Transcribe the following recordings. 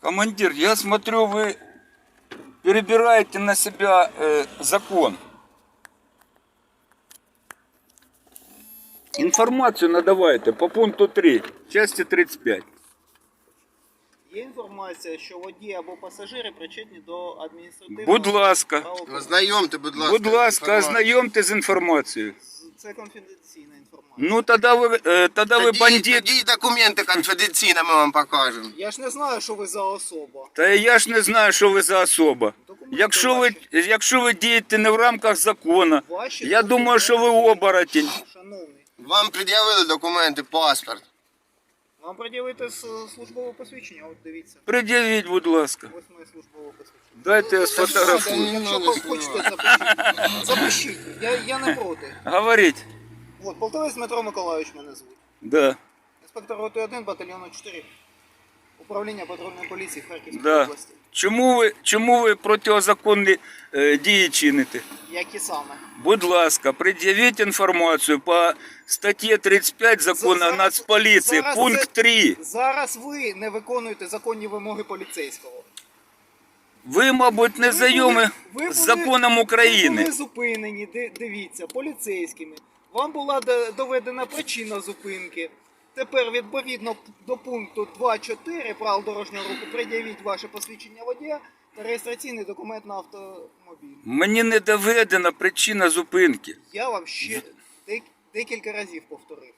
Командир, я смотрю, вы перебираете на себя э, закон. Информацию надавайте по пункту 3, части 35. Є інформація, що водій або пасажири причетні до адміністративного Будь ласка. правопорушення. Ознайомте, будь ласка. Будь ласка, інформацію. ознайомте з інформацією. Це конфіденційна інформація. Ну, тогда вы, э, тогда вы Тоді, бандит. тоді документи конфіденційні ми вам покажемо. Я ж не знаю, що ви за особа. Та я ж не знаю, що ви за особа. Документи Якщо ви, ваші. якщо ви дієте не в рамках закону, Ваші я думаю, що ви оборотень. Шановний, Вам пред'явили документи, паспорт. вам приділити службове посвідчення, от дивіться. Приділіть, будь ласка. Ось моє службове посвідчення. Дайте я сфотографую. не Якщо хочете, запишіть. Запишіть, я, я не проти. Говоріть. От, полтавець Дмитро Миколаївич мене звуть. Да. Інспектор роти 1 батальйону 4. Управління патрульної поліції Харківської Да. області. Чому ви, чому ви протизаконні е, дії чините? Які саме? Будь ласка, пред'явіть інформацію по статті 35 закону Зараз- Нацполіції, зараз пункт це- 3. Зараз ви не виконуєте законні вимоги поліцейського. Ви, мабуть, не знайомі ви були- з законом Ви України. були зупинені, ди- дивіться, поліцейськими. Вам була до- доведена причина зупинки. Тепер, відповідно до пункту 2.4 правил дорожнього руху, пред'явіть ваше посвідчення водія та реєстраційний документ на автомобіль. Мені не доведена причина зупинки. Я вам ще дек- декілька разів повторив.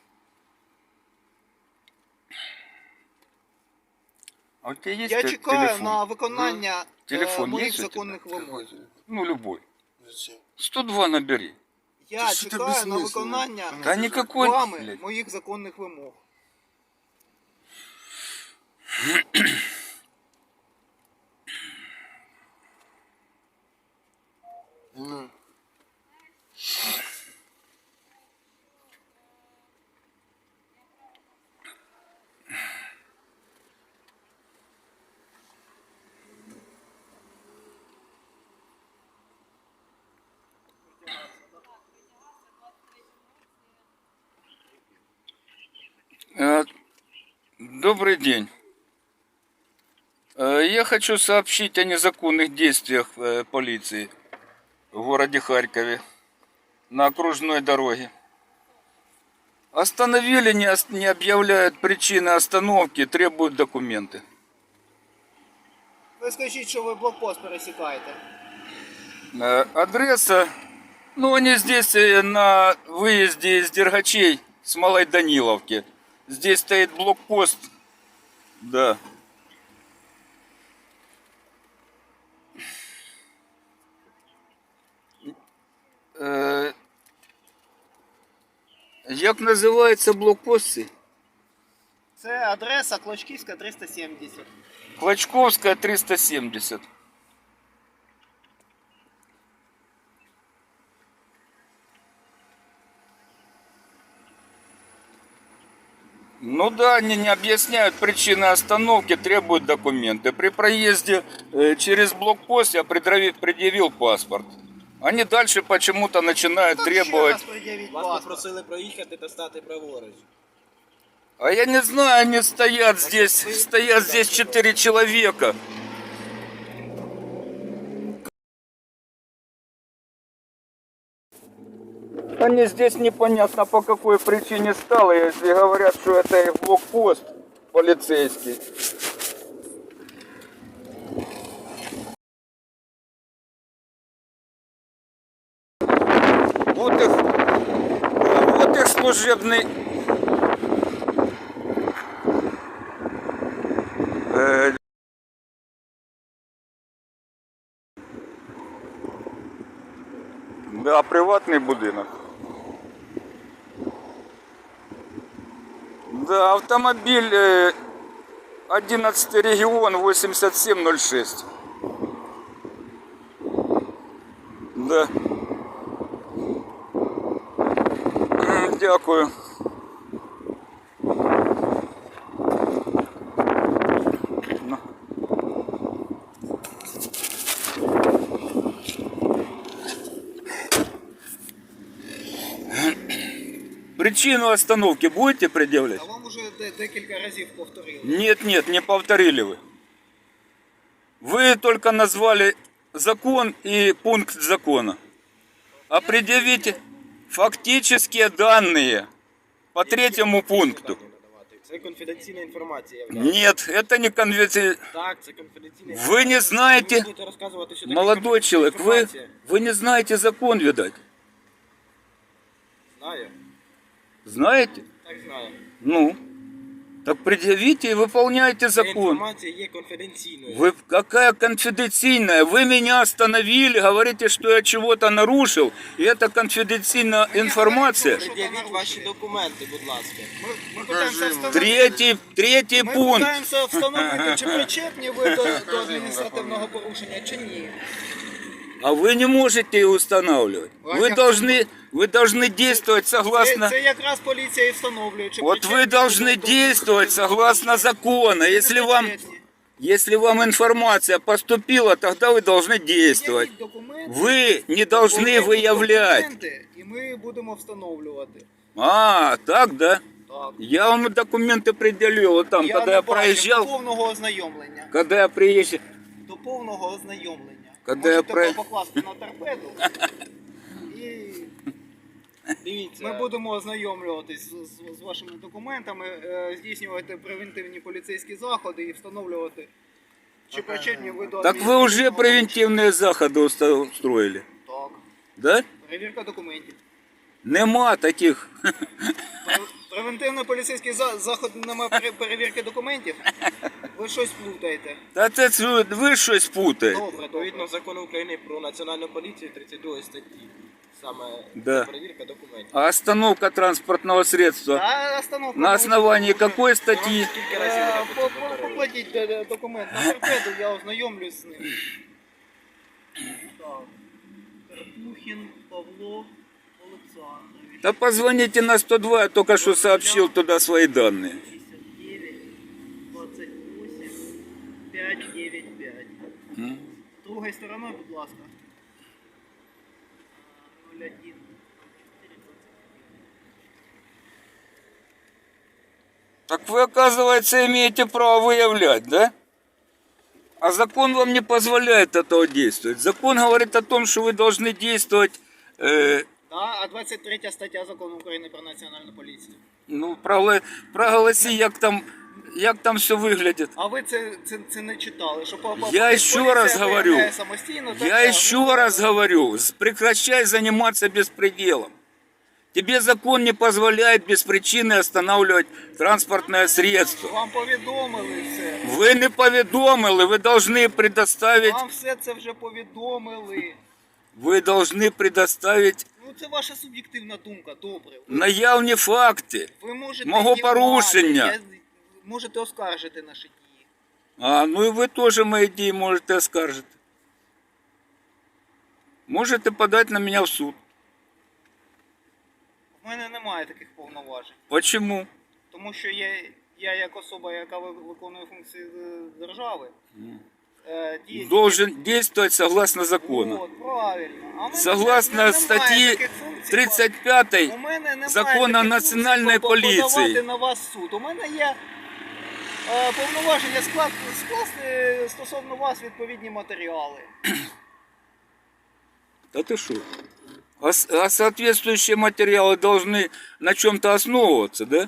А у Я те- чекаю телефон? на виконання Телефон е, моїх є у тебе? законних вимог. Ну, любой. Зачем? 102 набери. Я Та що ти чекаю на безсмислено? виконання никакой, вами блядь. моїх законних вимог. Э, Добрый день. Э, Я хочу сообщить о незаконных действиях э, полиции в городе Харькове на окружной дороге. Остановили, не, ос- не объявляют причины остановки, требуют документы. Ви скажіть, що ви блокпост пересікаєте. Э, Адреса, ну они здесь э, на выезде из Дергачей с Малой Даниловки. Здесь стоит блокпост. Да. Е, Як називається блокпост? цей? Це адреса Клочківська 370. Клочковська 370. Ну да, они не объясняют причины остановки, требуют документы. При проезде э, через блокпост я предъявил, предъявил паспорт. Они дальше почему-то начинают требовать. Вас попросили проїхати та стати праворуч. А я не знаю, они стоят здесь, стоят здесь четыре человека. Они здесь непонятно по какой причине стало, если говорят, что это их блокпост полицейский. Вот их служебный Е, Да, приватний будинок. Да, автомобиль е, 11 регион 8706. Да. Дякую. Причину остановки будете предъявлять? А вам уже де- декілька разів повторили. Нет, нет, не повторили вы. Вы только назвали закон и пункт закона. А предъявите фактические данные по третьему пункту. Це конфіденційна інформація. Нет, это не конвенция. Так, це конфіденційна Вы не знаете, Ви будете розказувати, що таке молодой конфіденційна человек, вы, інформація. вы не знаете закон, видать. Знаю. Знаете? Так знаю. Ну, так предъявите и выполняйте Ця закон. інформація є конфіденційною. Вы какая конфиденциальная? Вы меня остановили, говорите, что я чего-то нарушил, и это конфиденциальная информация. Пред'явіть ваші документи, будь ласка. Ми, ми питаємося встановити. Третий, третий Ми пункт. питаємося встановити, чи причетні ви до, до адміністративного порушення, чи ні. А вы не можете его устанавливать. Вы должны, вы должны действовать Це, согласно... це якраз поліція і встановлює, чи Вот причетні вы должны ви до- действовать согласно закону. Если вам, Причетні. если вам информация поступила, тогда вы должны действовать. Пред'явіть документи, Вы не должны пред'явіть выявлять. документи, І ми будемо встановлювати. А, так, да? Так. Я вам документы предъявил вот там, когда не я бачив. проезжал. До повного ознайомлення. Когда я приезжал, До повного ознайомлення. Коли я Можете про- покласти на торпеду. І Дивіться. ми будемо ознайомлюватись з, з- з вашими документами, е, здійснювати превентивні поліцейські заходи і встановлювати, чи причетні ви до так вы уже адміністративного превентивные заходы уста- устроили, порушення. Так. да? Перевірка документів. Нема таких. Пре- Превентивний поліцейський за- заход немає пере- перевірки документів. Ви щось плутаєте. Та це ж ви щось путаєте. Добре, Відповідно добре. закону України про національну поліцію 32 статті. Саме Да. перевірка документів. А остановка транспортного средства А остановка на може основании бути. какой статьи? Скільки разів Е, ви по- по- Покладіть е, е, документ на торпеду, я ознайомлюсь з ним. Так. Карпухін Павло Олександрович. Да позвоните на 102, я только что сообщил туда свои данные. 69 28 595. М. Другою стороною, будь ласка. А, 01. Так вы, оказывается, имеете право выявлять, да? А закон вам не позволяет этого действовать. Закон говорит о том, что вы должны действовать, э, Да, а 23 стаття закону України про національну поліцію. ну, прогла- проголоси, як там, як там все выглядит. А ви це, це, це не читали, що по, по- Я поліція ще раз виявляє говорю. самостійно, так, Я а еще ви- раз говорю, с- прекращай заниматься беспределом. Тебе закон не позволяет без причины останавливать транспортное средство. Вам повідомили все. Вы не поведомили, вы должны предоставить, Вам все це вже повідомили. вы должны предоставить Ну це ваша суб'єктивна думка, добре. Ви, наявні факти. ви можете мого її порушення. мати, я- можете оскаржити наші дії. А, ну і ви теж мої дії можете оскаржити. Можете подати на мене в суд. В мене немає таких повноважень. Почему? Тому що я, я як особа, яка ви- виконує функції е, держави, е, діє Должен действовать согласно закону. От, правильно. А в мене Согласно немає статті таких функцій. 35 У мене немає Закону таких Національної по- поліції. на вас суд. У мене є повноваження склад, скласти стосовно вас відповідні матеріали. Да ты что? А, с- а соответствующие материалы должны на чем-то основываться, да?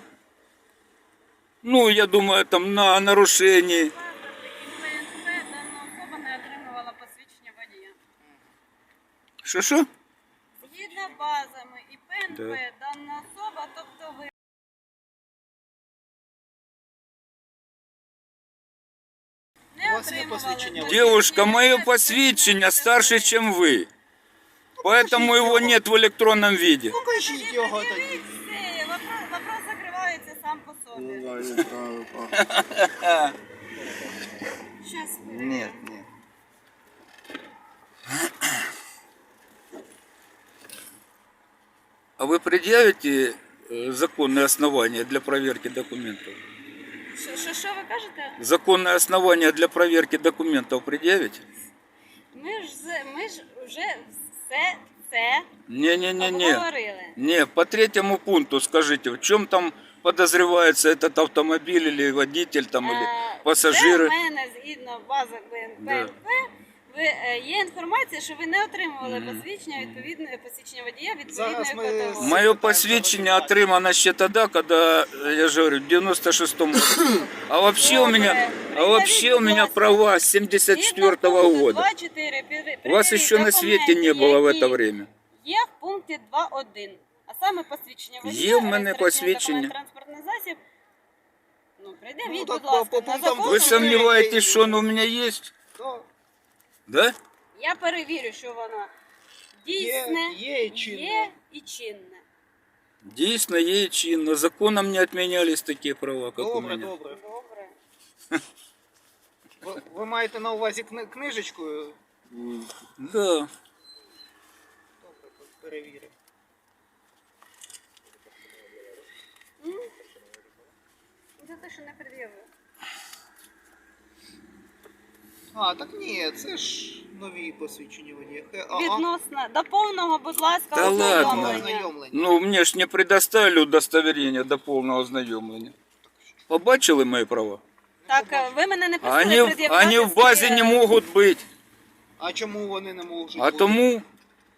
Ну, я думаю, там на нарушении. ПНП дана особа не отримувала посвідчення водія. Що-що? Згідно базами і ПНП Да. дана особа, тобто ви У не вас є отримували посвідчення посвідчення Девушка, мое водія. посвящение старше, чем вы. Поэтому его нет в электронном виде. Покажіть його тоді. Все, вопрос, вопрос закривається сам по собі. Щас Ні, ні. А вы предъявите э, законное основание для проверки документов? Що- Що, ви кажете? Законное основание для проверки документов предъявить. Ми ж, з- ми ж вже все це Не-не-не-не. обговорили. Не, по третьему пункту скажите, в чем там подозревается этот автомобиль или водитель там или... Е. Вже в мене згідно бази БНП, ви, е, є інформація, що ви не отримували посвідчення відповідне посвідчення водія Зараз відповідної ми категорії. Мое посвідчення отримано ще тоді, коли, я ж говорю, в 96-му году. А вообще у меня, а вообще у меня права с 74-го года. Вас еще на свете не было в это время. Є в пункті 2.1, а саме посвідчення водія. Є в мене реєстраційний посвідчення. документ, Транспортний засіб. Ну, прийдете, Ну, будь так, ласка, по- по на пунктам законну Вы Вы сомневаетесь, что оно у меня есть? То Да? Я перевірю, що воно Є- дійсне, є і чинне. є і чинне. Дійсно, є чинно. Законом не отменялись такі права, как у добре, меня. добре. Добре. Ви, ви маєте на увазі кни- книжечку? Да. Добре, перевіримо. За те, що не пред'явив. А, так ні, це ж нові посвідчення водія. Хе- а- а- Відносно до повного, будь ласка, Та ладно. ознайомлення. ознайомлення. Ну, мне ж не предоставили удостоверение до повного ознайомлення. Побачили мої права? Так, е, ви мене не А просили Они, пред'являти они в базі свої- не можуть бути. А чому вони не можуть? А бути? тому,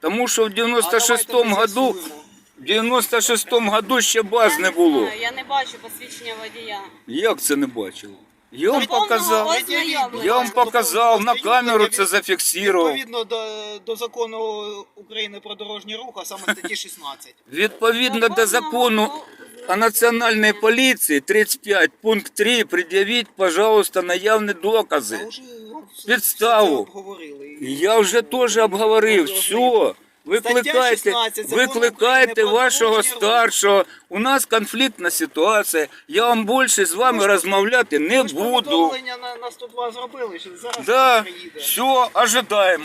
тому що в А давайте 96-му году, з'ясуємо. в 96-му году ще баз Я не було. знаю, Я не бачу посвідчення водія. Як це не бачили? Я вам повного показав. ознайомлення. Я вам показав, на камеру це зафіксував. Відповідно до, до закону України про дорожній рух, а саме статті 16. Відповідно до закону о національній поліції 35 пункт 3 пред'явіть, пожалуйста, наявні докази. Підставу. обговорили. Я вже теж обговорив, все. Викликайте, 16 викликайте вашого старшого. У нас конфліктна ситуація. Я вам більше з вами розмовляти не ж буду. на, на 102 зробили, що зараз Да, приїде. все, ожидаємо.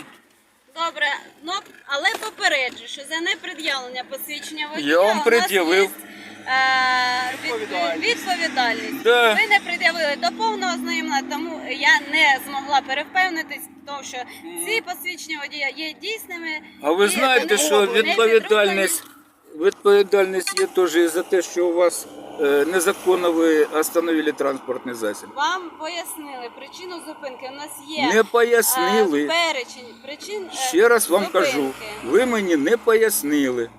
Добре, ну але попереджу, що за непред'явлення посвідчення водія Я вам у нас пред'явив. є, від- Відповідальність. Да. Ви не пред'явили до повного знайомлення, тому я не змогла перевпевнитись, тому що ці посвідчення водія є дійсними. А ви і знаєте, вони що не відповідальність, відповідальність є теж і за те, що у вас е, незаконно ви остановили транспортний засіб. Вам пояснили причину зупинки. У нас є Не пояснили. е, перечень причин. е, Ще раз вам зупинки. кажу, ви мені не пояснили.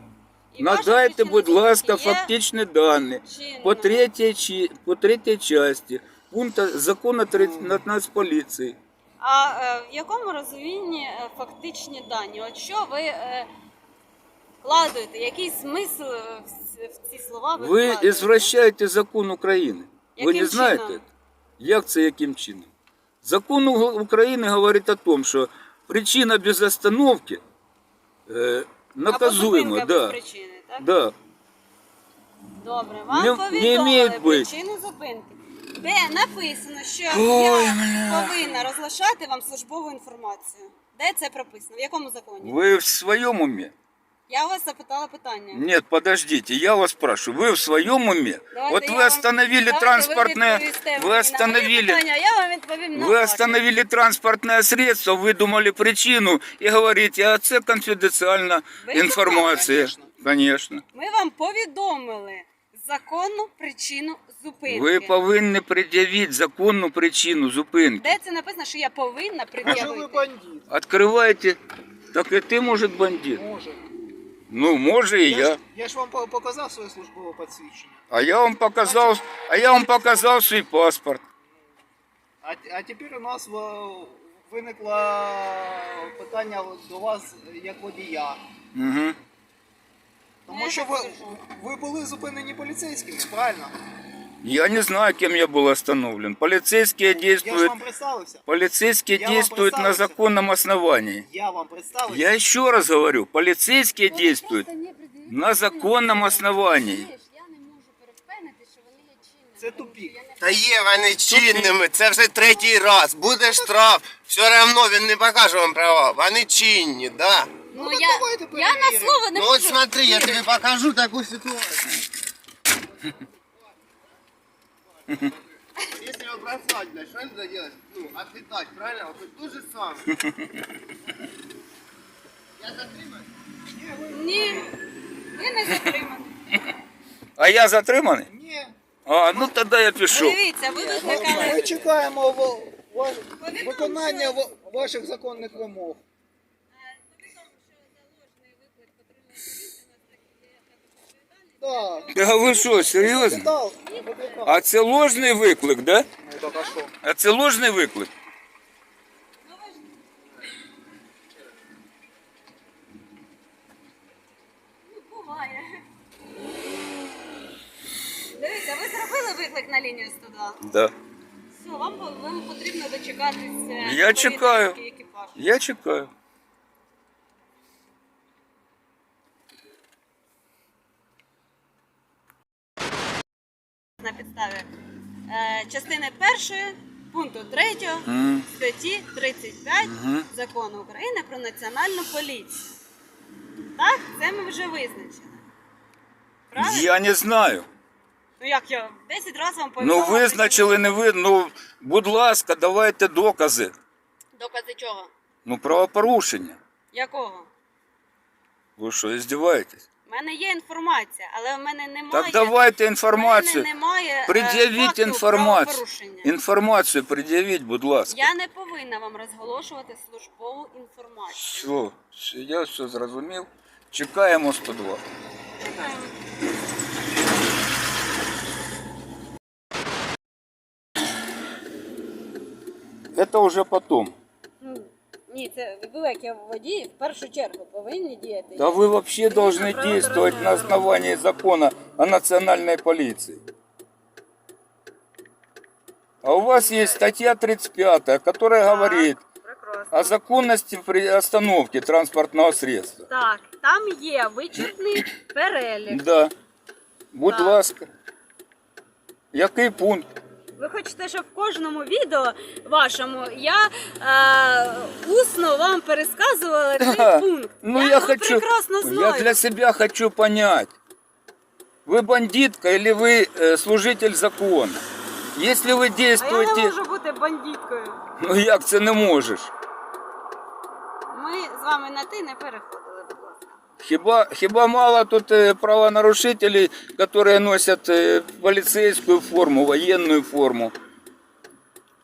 Надайте, будь ласка, фактичні дані по третій, чи- по третій часті пункту закону тре- Нацполіції. А е, в якому розумінні е, фактичні дані? От що ви е, вкладаєте? Який смисл е, в, в ці слова ви, Ви извращаєте закон України. Ви Яким не знаєте? чином? Як це яким чином? Закон України говорить о том, що причина без остановки е, Або да. без причини, так? да. Добре, вам Не- не повідомили бути. причину зупинки. Де написано, що я повинна розглашати вам службову інформацію. Де це прописано? В якому законі? Ви в своєму умі? Я у вас запитала питання. Нет, подождите, я вас спрашиваю, вы в своем уме? Давайте вот я вы вам- остановили давайте транспортное, ви відповісте вы мені на мої остановили, питання, а я вам відповім на вы ваші. остановили транспортное средство, выдумали причину и говорите, а це конфиденциальна Ви информация. конечно. Конечно. Ми вам повідомили законну причину зупинки. Ви повинні пред'явити законну причину зупинки. Де це написано, що я повинна Може ви пред'явити? бандит? Открывайте. Так і ти, може, бандит. Може. Ну, може і Я, я. ж, я ж вам по- показав своє службове посвідчення. А я вам показав, а я вам показав свій паспорт. А, а тепер у нас в- виникло питання до вас як водія. Угу. Тому що ви, ви були зупинені поліцейськими, правильно? Я не знаю, кем я был остановлен. Полицейские Я ж действуют, вам представився. полицейские Я вам действуют на представился. законном основании. Я вам представився. Я еще раз говорю, полицейские действуют на законном основании. Я не можу перевпевнити, що вони є чинними. Це тупік. Та є вони чинними, це вже третій раз. Буде штраф. Все одно він не покаже вам права. Вони чинні, да. Ну, так я, давайте я на перевіримо. слово не Ну можу. от смотри, я тобі покажу таку ситуацію. Если его бросать, блядь, что надо делать? Ну, отлетать, правильно? Вот тут то же самое. Я затримаю? Ні, ви не затримані. А я затриманий? Ні. А, ну тоді я пішов. Дивіться, ви Ми викликали. чекаємо ва- виконання ва- ваших законних вимог. Так, Та ви що, серйозно? А це ложний виклик, да? Ну, так а що? А це ложний виклик? Буває. Дивіться, ви зробили виклик на лінію 102. Да. Все, вам, вам потрібно дочекатися. Я чекаю. екіпаж. Я чекаю. На підставі е, частини першої пункту 3 Мгм. статті 35 Мгм. закону України про національну поліцію. Так, це ми вже визначили. Правильно? Я не знаю. Ну як я 10 разів вам Ну повідомила. визначили, не ви. Ну, будь ласка, давайте докази. Докази чого? Ну, правопорушення. Якого? Ви що, здіваєтесь? У мене є інформація, але в мене немає. Так давайте в інформацію. мене немає е, Пред'явіть факту інформацію. правопорушення. Інформацію пред'явіть, будь ласка. Я не повинна вам розголошувати службову інформацію. Все, все, я все зрозумів. Чекаємо 102. Чекаємо. Это уже потом. Ну, Ні, це як я водій в першу чергу повинні діяти. Да вы вообще должны действовать на основании закона о национальной полиции. А у вас есть статья 35, которая говорит Прекрасно. о законности при остановке транспортного средства. Так, там є вичерпний перелік. Да. Будь Так. ласка. Який пункт? Ви хочете, щоб в кожному відео вашому я е, усно вам пересказувала цей Да. пункт. Ну я, я, його хочу, прекрасно я знаю. для себя хочу понять, вы бандитка или вы э, служитель закона? Если вы А я не действуете, можу бути бандиткою. ну як це не можеш? Ми з вами на ти не переходили, будь ласка. Хіба, хіба мало тут э, правонарушителей, которые носят э, полицейскую форму, военную форму?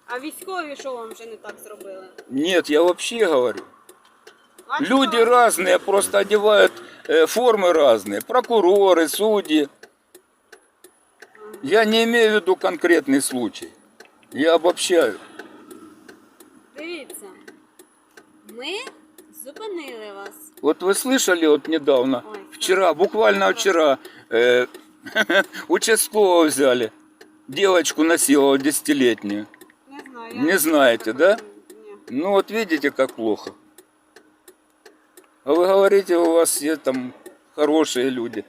А військові що вам вже не так зробили? Нет, я вообще говорю. Вам Люди що? разные, просто одевают э, формы разные. Прокуроры, судьи. Я не имею в виду конкретный случай. Я обобщаю. Дивіться, ми зупинили вас. Вот вы слышали вот недавно, Ой, вчера, буквально вчера, э, участкового взяли. Девочку насиловал десятилетнюю. Не знаю. Не знаете, да? Ні. Ну вот видите, как плохо. А вы говорите, у вас все там хорошие люди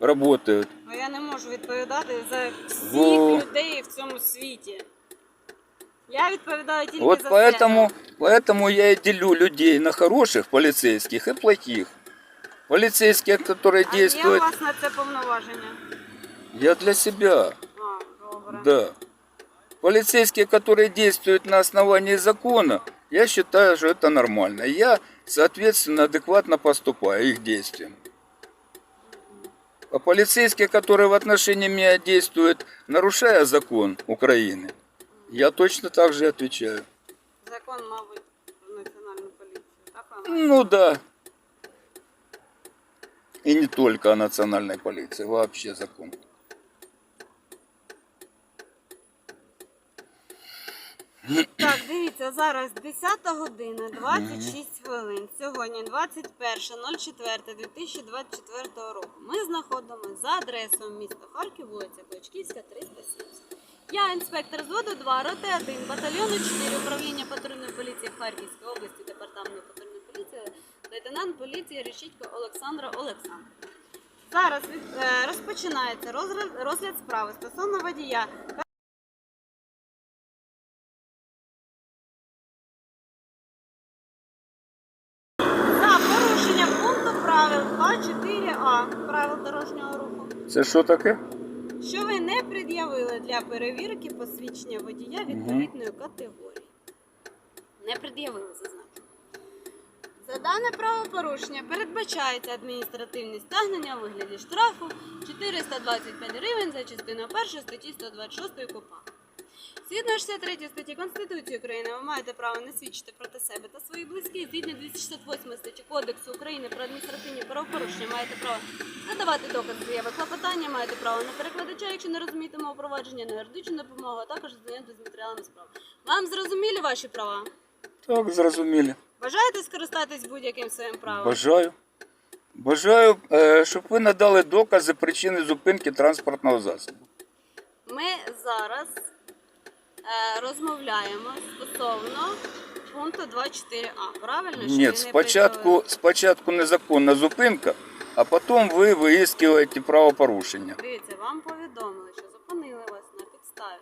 работают. А я не можу відповідати за всіх Бо- людей в цьому світі. Я відповідаю тільки Вот за поэтому, себе. поэтому я и делю людей на хороших полицейских и плохих. Полицейские, которые А є у действуют, вас на це повноваження? я для себя, А, добре. да. Полицейские, которые действуют на основании закона, я считаю, что это нормально. Я, соответственно, адекватно поступаю их действиям. А полицейские, которые в отношении меня действуют, нарушая закон Украины, я точно так же отвечаю. Закон, мабуть, про національну поліцію. Так вам? Ну да. И не только о национальной полиции, вообще закон. Так, дивіться, зараз 10 година, 26 хвилин. Сьогодні 21.04.2024 року. Ми знаходимося за адресою міста Харків, вулиця Бочківська, 370. Я інспектор зводу 2, роти 1, батальйону 4, управління патрульної поліції в Харківській області, департаменту патрульної поліції, лейтенант поліції Решітько Олександра Олександровна. Зараз е, розпочинається розгляд справи стосовно водія. За порушення пункту правил 2.4а правил дорожнього руху, Це що таке? що ви не пред'явили для перевірки посвідчення водія відповідної категорії. Не пред'явили, зазначу. За дане правопорушення передбачається адміністративне стягнення у вигляді штрафу 425 гривень за частиною 1 статті 126 КУПА. Згідно 63 статті Конституції України, ви маєте право не свідчити проти себе та своїх близьких. Згідно 268 статті Кодексу України про адміністративні правопорушення, маєте право надавати докази заяви клопотання, маєте право на перекладача, якщо не розумієте мову провадження, на юридичну допомогу, а також знайомитися з матеріалами справи. Вам зрозуміли ваші права? Так, зрозуміли. Бажаєте скористатись будь-яким своїм правом? Бажаю. Бажаю, е, щоб ви надали докази причини зупинки транспортного засобу. Ми зараз розмовляємо стосовно пункту 2.4а. Правильно? Що Ні, не спочатку, приділили? спочатку незаконна зупинка, а потім ви виїскуєте правопорушення. Дивіться, вам повідомили, що зупинили вас на підставі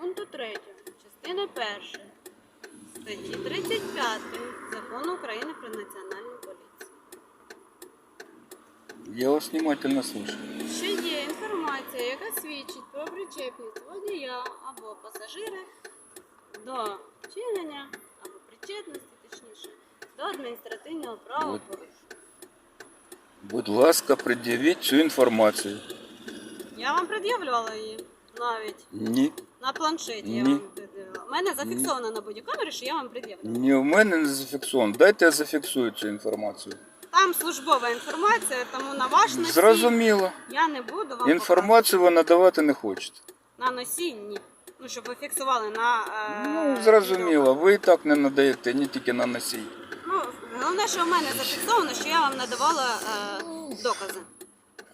пункту 3, частини 1, статті 35 Закону України про національну поліцію. Я вас внимательно слушаю. Є інформація, яка свідчить про причепність водія або пасажира до вчинення або причетності, точніше, до адміністративного правопорушення. Будь ласка, пред'явіть цю інформацію. Я вам пред'являла її навіть Ні. на планшеті. Я Ні. вам пред'являла. У мене зафіксовано на бодікамері, що я вам пред'являла. Ні, в мене не зафіксовано. Дайте я зафіксую цю інформацію. Там службова інформація, тому на ваш носій Зрозуміло. я не буду вам Інформацію ви надавати не хочете. показувати. на носій ні. Ну, щоб ви фіксували на. Е... Ну, зрозуміло, ви і так не надаєте, не тільки на носій. Ну, головне, що в мене зафіксовано, що я вам надавала е, докази.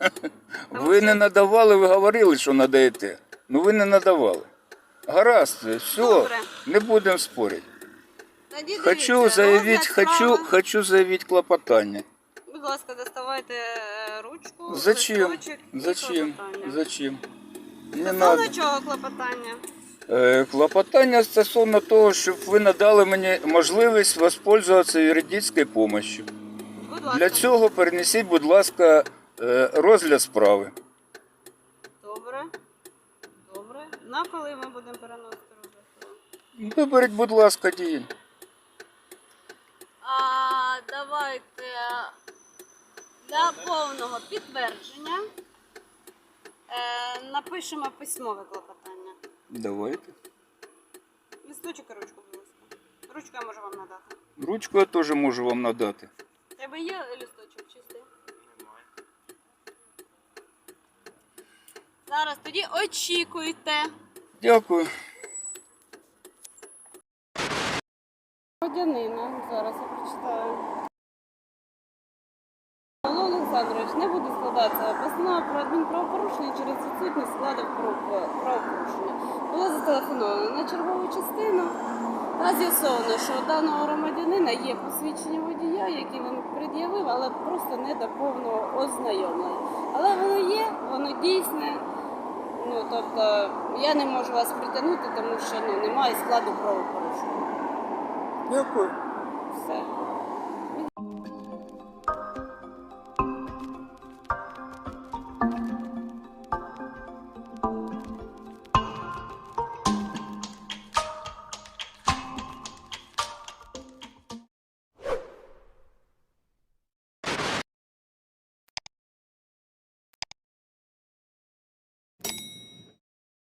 Ви не надавали, ви говорили, що надаєте. Ну ви не надавали. Гаразд, все, Добре. не будемо спорити. Тоді Хочу дивіться, заявити, розгляд хочу, справи. хочу заявити клопотання. Будь ласка, доставайте е, ручку. Зачем? листочок і Зачем? клопотання. Зачем? Не Стосовно надо. чого клопотання? Е, Клопотання стосовно того, щоб ви надали мені можливість воспользуватися юридичною допомогою. Будь ласка. Для цього перенесіть, будь ласка, е, розгляд справи. Добре. Добре. На коли ми будемо переносити розгляд справи? Виберіть, будь ласка, день. Для повного підтвердження е, напишемо письмове клопотання. Давайте. Листочок і ручку, будь ласка. Ручку я можу вам надати. Ручку я теж можу вам надати. У Тебе є листочок чистий? Зараз тоді очікуйте. Дякую. Громадянина, зараз я прочитаю. Олександрович, не буде складатися постанова про адмінправопорушення через відсутність складу правопорушення. Було зателефоновано на чергову частину та з'ясовано, що у даного громадянина є посвідчення водія, яке він пред'явив, але просто не до повного ознайомлення. Але воно є, воно дійсне. Ну, тобто, я не можу вас притягнути, тому що ну, немає складу правопорушення. Дякую. Все.